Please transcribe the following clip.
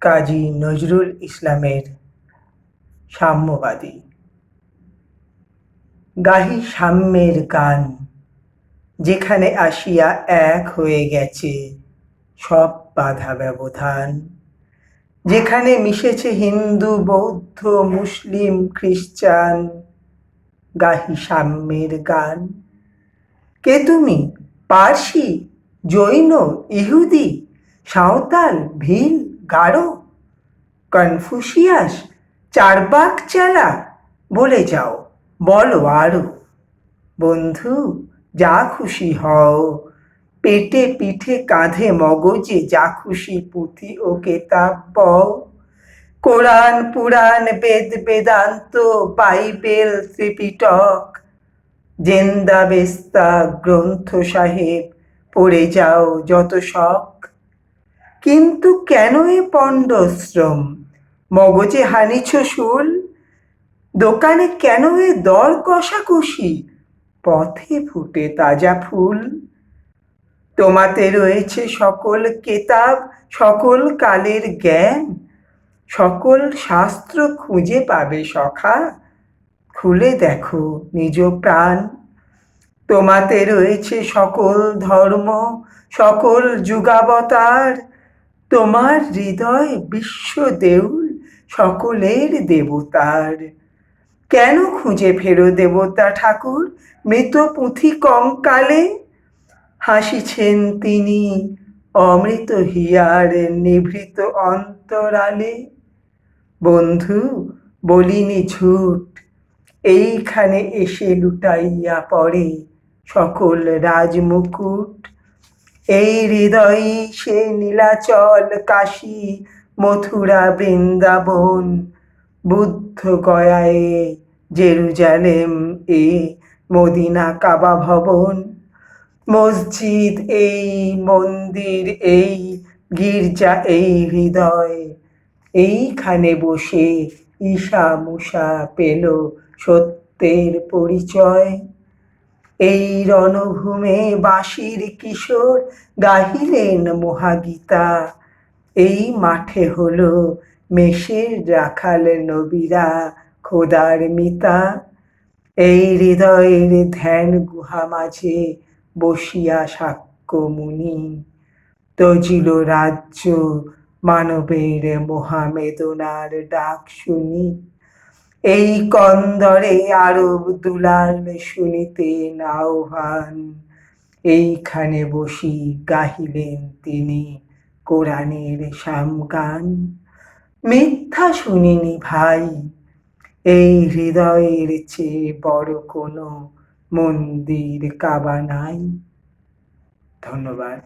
কাজী নজরুল ইসলামের সাম্যবাদী। গাহি সাম্যের গান, যেখানে আসিয়া এক হয়ে গেছে সব বাধা ব্যবধান। যেখানে মিশেছে হিন্দু, বৌদ্ধ, মুসলিম, খ্রিস্টান, গাহি সাম্যের গান। কে তুমি? পার্সি, জৈন, ইহুদি, সাঁওতাল, ভিল গারো, কনফুসিয়াস, চারবাক চালা, বলে যাও, বলো আরও। বন্ধু, যা খুশি হও। পেটে পিঠে কাঁধে মগজে যা খুশি পুঁথি ও কেতাব বও। Quran, Purana, Veda, Vedanta, Bible, Tripitaka, Zend, Avesta, Granth Sahib, পড়ে যাও যত শখ। কিন্তু কেন এ পণ্ডশ্রম? মগজে হানিছ শুল? দোকানে কেন এ দর কষাকষি? পথে ফুটে তাজা ফুল। তোমাতে রয়েছে সকল কেতাব, সকল কালের জ্ঞান। সকল শাস্ত্র খুঁজে পাবে সখা। খুলে দেখো নিজ প্রাণ। তোমাতে রয়েছে সকল ধর্ম, সকল যুগাবতার। তোমার হৃদয় বিশ্ব দেউল সকলের দেবতার। কেন খুঁজে ফেরো দেবতা ঠাকুর মৃত পুঁথি কঙ্কালে? হাসিছেন তিনি অমৃত হিয়ার নিভৃত অন্তরালে। বন্ধু, বলিনি ঝুট, এইখানে এসে লুটাইয়া পড়ে সকল রাজমুকুট। এই হৃদয়ে সে নীলাচল কাশী মথুরা বৃন্দাবন, বুদ্ধ গয়ায় জেরুজালেম এ মদিনা কাবা ভবন। মসজিদ এই, মন্দির এই, গির্জা এই হৃদয়। এইখানে বসে ঈশা মুষা পেল সত্যের পরিচয়। এই রণভূমে বাঁশির কিশোর গাহিলেন মহাগীতা। এই মাঠে হলো মেষের রাখাল নবীরা, খোদার মিতা। এই হৃদয়ের ধ্যান গুহা মাঝে বসিয়া সাক্ষ্য মুনি। তজিল রাজ্য মানবের মহামেদনার ডাক শুনি। এই কন্দরে আরব দুলাল শুনিতেন আহ্বান এইখানে বসি গাহিলেন তিনি কোরআনের সামগান মিথ্যা শুনিনি ভাই, এই হৃদয়ের চেয়ে বড় কোনো মন্দির কাবা নাই। ধন্যবাদ।